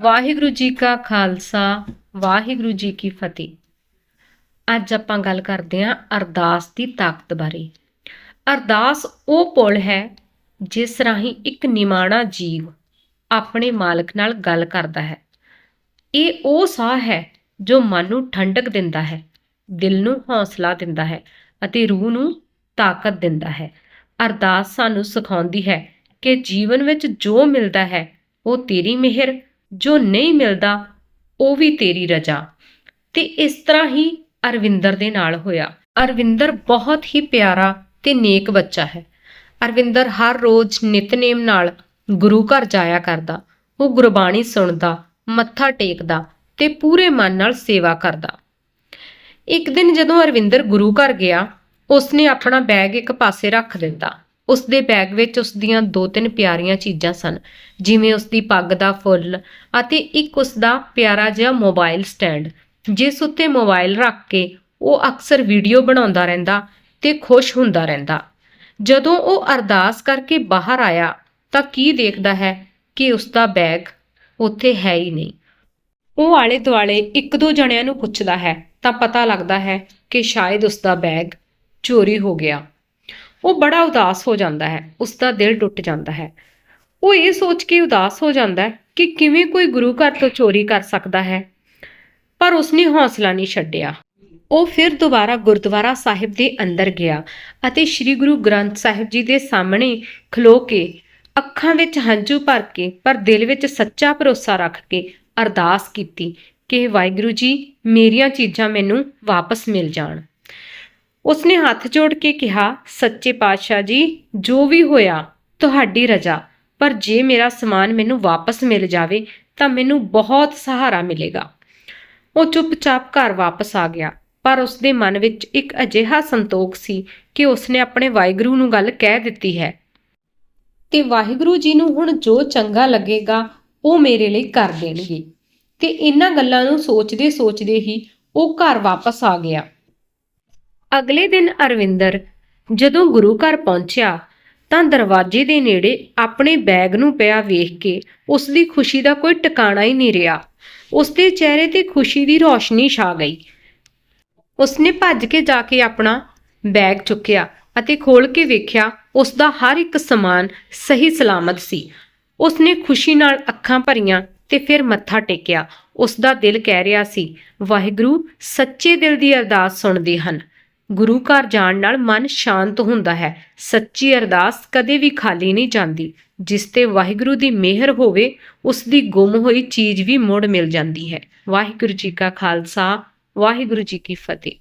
ਵਾਹਿਗੁਰੂ ਜੀ ਕਾ ਖਾਲਸਾ, ਵਾਹਿਗੁਰੂ ਜੀ ਕੀ ਫਤਿਹ। ਅੱਜ ਆਪਾਂ ਗੱਲ ਕਰਦੇ ਹਾਂ ਅਰਦਾਸ ਦੀ ਤਾਕਤ ਬਾਰੇ। ਅਰਦਾਸ ਉਹ ਪੁਲ ਹੈ ਜਿਸ ਰਾਹੀਂ ਇੱਕ ਨਿਮਾਣਾ ਜੀਵ ਆਪਣੇ ਮਾਲਕ ਨਾਲ ਗੱਲ ਕਰਦਾ ਹੈ। ਇਹ ਉਹ ਸਾਹ ਹੈ ਜੋ ਮਨ ਨੂੰ ਠੰਡਕ ਦਿੰਦਾ ਹੈ, ਦਿਲ ਨੂੰ ਹੌਸਲਾ ਦਿੰਦਾ ਹੈ ਅਤੇ ਰੂਹ ਨੂੰ ਤਾਕਤ ਦਿੰਦਾ ਹੈ। ਅਰਦਾਸ ਸਾਨੂੰ ਸਿਖਾਉਂਦੀ ਹੈ ਕਿ ਜੀਵਨ ਵਿੱਚ ਜੋ ਮਿਲਦਾ ਹੈ, ਉਹ ਤੇਰੀ ਮਿਹਰ ਜੋ ਨਹੀਂ ਮਿਲਦਾ, ਉਹ ਵੀ ਤੇਰੀ ਰਜ਼ਾ। ਤੇ ਇਸ ਤਰ੍ਹਾਂ ਹੀ ਅਰਵਿੰਦਰ ਦੇ ਨਾਲ ਹੋਇਆ। ਅਰਵਿੰਦਰ ਬਹੁਤ ਹੀ ਪਿਆਰਾ ਤੇ ਨੇਕ ਬੱਚਾ ਹੈ। ਅਰਵਿੰਦਰ ਹਰ ਰੋਜ਼ ਨਿਤਨੇਮ ਨਾਲ ਗੁਰੂ ਘਰ ਜਾਇਆ ਕਰਦਾ। ਉਹ ਗੁਰਬਾਣੀ ਸੁਣਦਾ, ਮੱਥਾ ਟੇਕਦਾ ਤੇ ਪੂਰੇ ਮਨ ਨਾਲ ਸੇਵਾ ਕਰਦਾ। ਇੱਕ ਦਿਨ ਜਦੋਂ ਅਰਵਿੰਦਰ ਗੁਰੂ ਘਰ ਗਿਆ, ਉਸਨੇ ਆਪਣਾ ਬੈਗ ਇੱਕ ਪਾਸੇ ਰੱਖ ਦਿੱਤਾ। ਉਸ ਦੇ ਬੈਗ ਵਿੱਚ ਉਸ ਦੀਆਂ ਦੋ ਤਿੰਨ ਪਿਆਰੀਆਂ ਚੀਜ਼ਾਂ ਸਨ, ਜਿਵੇਂ ਉਸ ਦੀ ਪੱਗ ਦਾ ਫੁੱਲ ਅਤੇ ਇੱਕ ਉਸ ਦਾ ਪਿਆਰਾ ਜਿਹਾ ਮੋਬਾਈਲ ਸਟੈਂਡ ਜਿਸ ਉੱਤੇ ਮੋਬਾਈਲ ਰੱਖ ਕੇ ਉਹ ਅਕਸਰ ਵੀਡੀਓ ਬਣਾਉਂਦਾ ਰਹਿੰਦਾ ਤੇ ਖੁਸ਼ ਹੁੰਦਾ ਰਹਿੰਦਾ। ਜਦੋਂ ਉਹ ਅਰਦਾਸ ਕਰਕੇ ਬਾਹਰ ਆਇਆ, ਤਾਂ ਕੀ ਦੇਖਦਾ ਹੈ ਕਿ ਉਸ ਦਾ ਬੈਗ ਉੱਥੇ ਹੈ ਹੀ ਨਹੀਂ। ਉਹ ਆਲੇ ਦੁਆਲੇ ਇੱਕ ਦੋ ਜਣਿਆਂ ਨੂੰ ਪੁੱਛਦਾ ਹੈ, ਤਾਂ ਪਤਾ ਲੱਗਦਾ ਹੈ ਕਿ ਸ਼ਾਇਦ ਉਸ ਦਾ ਬੈਗ ਚੋਰੀ ਹੋ ਗਿਆ। ਉਹ ਬੜਾ ਉਦਾਸ ਹੋ ਜਾਂਦਾ ਹੈ ਉਸ ਦਾ ਦਿਲ ਟੁੱਟ ਜਾਂਦਾ ਹੈ। ਉਹ ਇਹ ਸੋਚ ਕੇ ਉਦਾਸ ਹੋ ਜਾਂਦਾ ਹੈ ਕਿ ਕਿਵੇਂ ਕੋਈ ਗੁਰੂ ਘਰ ਤੋਂ ਚੋਰੀ ਕਰ ਸਕਦਾ ਹੈ, ਪਰ ਉਸਨੇ ਹੌਸਲਾ ਨਹੀਂ ਛੱਡਿਆ। ਉਹ ਫਿਰ ਦੁਬਾਰਾ ਗੁਰਦੁਆਰਾ ਸਾਹਿਬ ਦੇ ਅੰਦਰ ਗਿਆ ਅਤੇ ਸ੍ਰੀ ਗੁਰੂ ਗ੍ਰੰਥ ਸਾਹਿਬ ਜੀ ਦੇ ਸਾਹਮਣੇ ਖਲੋ ਕੇ ਅੱਖਾਂ ਵਿੱਚ ਹੰਝੂ ਭਰ ਕੇ, ਪਰ ਦਿਲ ਵਿੱਚ ਸੱਚਾ ਭਰੋਸਾ ਰੱਖ ਕੇ ਅਰਦਾਸ ਕੀਤੀ ਕਿ ਵਾਹਿਗੁਰੂ ਜੀ, ਮੇਰੀਆਂ ਚੀਜ਼ਾਂ ਮੈਨੂੰ ਵਾਪਸ ਮਿਲ ਜਾਣ। ਉਸਨੇ ਹੱਥ ਜੋੜ ਕੇ ਕਿਹਾ, ਸੱਚੇ ਪਾਤਸ਼ਾਹ ਜੀ, ਜੋ ਵੀ ਹੋਇਆ, ਤੁਹਾਡੀ ਰਜ਼ਾ। ਪਰ ਜੇ ਮੇਰਾ ਸਮਾਨ ਮੈਨੂੰ ਵਾਪਸ ਮਿਲ ਜਾਵੇ, ਤਾਂ ਮੈਨੂੰ ਬਹੁਤ ਸਹਾਰਾ ਮਿਲੇਗਾ। ਉਹ ਚੁੱਪਚਾਪ ਘਰ ਵਾਪਸ ਆ ਗਿਆ। ਪਰ ਉਸਦੇ ਮਨ ਵਿੱਚ ਇੱਕ ਅਜਿਹਾ ਸੰਤੋਖ ਸੀ ਕਿ ਉਸਨੇ ਆਪਣੇ ਵਾਹਿਗੁਰੂ ਨੂੰ ਗੱਲ ਕਹਿ ਦਿੱਤੀ ਹੈ। ਤੇ ਵਾਹਿਗੁਰੂ ਜੀ ਨੂੰ ਹੁਣ ਜੋ ਚੰਗਾ ਲੱਗੇਗਾ, ਉਹ ਮੇਰੇ ਲਈ ਕਰ ਦੇਣਗੇ। ਤੇ ਇਹਨਾਂ ਗੱਲਾਂ ਨੂੰ ਸੋਚਦੇ ਸੋਚਦੇ ਹੀ ਉਹ ਘਰ ਵਾਪਸ ਆ ਗਿਆ। ਅਗਲੇ ਦਿਨ ਅਰਵਿੰਦਰ ਜਦੋਂ ਗੁਰੂ ਘਰ ਪਹੁੰਚਿਆ ਤਾਂ ਦਰਵਾਜ਼ੇ ਦੇ ਨੇੜੇ ਆਪਣੇ ਬੈਗ ਨੂੰ ਪਿਆ ਵੇਖ ਕੇ ਉਸ ਦੀ ਖੁਸ਼ੀ ਦਾ ਕੋਈ ਟਿਕਾਣਾ ਹੀ ਨਹੀਂ ਰਿਹਾ। ਉਸ ਦੇ ਚਿਹਰੇ ਤੇ ਖੁਸ਼ੀ ਦੀ ਰੌਸ਼ਨੀ ਛਾ ਗਈ। ਉਸਨੇ ਭੱਜ ਕੇ ਜਾ ਕੇ ਆਪਣਾ ਬੈਗ ਚੁੱਕਿਆ ਅਤੇ ਖੋਲ ਕੇ ਵੇਖਿਆ ਉਸ ਦਾ ਹਰ ਇੱਕ ਸਮਾਨ ਸਹੀ ਸਲਾਮਤ ਸੀ। ਉਸਨੇ ਖੁਸ਼ੀ ਨਾਲ ਅੱਖਾਂ ਭਰੀਆਂ ਤੇ ਫਿਰ ਮੱਥਾ ਟੇਕਿਆ। ਉਸ ਦਾ ਦਿਲ ਕਹਿ ਰਿਹਾ ਸੀ, ਵਾਹਿਗੁਰੂ, ਸੱਚੇ ਦਿਲ ਦੀ ਅਰਦਾਸ ਸੁਣਦੇ ਹਨ। ਗੁਰੂ ਘਰ ਜਾਣ ਨਾਲ ਮਨ ਸ਼ਾਂਤ ਹੁੰਦਾ ਹੈ। ਸੱਚੀ ਅਰਦਾਸ ਕਦੇ ਵੀ ਖਾਲੀ ਨਹੀਂ ਜਾਂਦੀ। ਜਿਸ ਤੇ ਵਾਹਿਗੁਰੂ ਦੀ ਮਿਹਰ ਹੋਵੇ, ਉਸ ਦੀ ਗੁੰਮ ਹੋਈ ਚੀਜ਼ ਵੀ ਮੁੜ ਮਿਲ ਜਾਂਦੀ ਹੈ। ਵਾਹਿਗੁਰੂ ਜੀ ਕਾ ਖਾਲਸਾ, ਵਾਹਿਗੁਰੂ ਜੀ ਕੀ ਫਤਿਹ।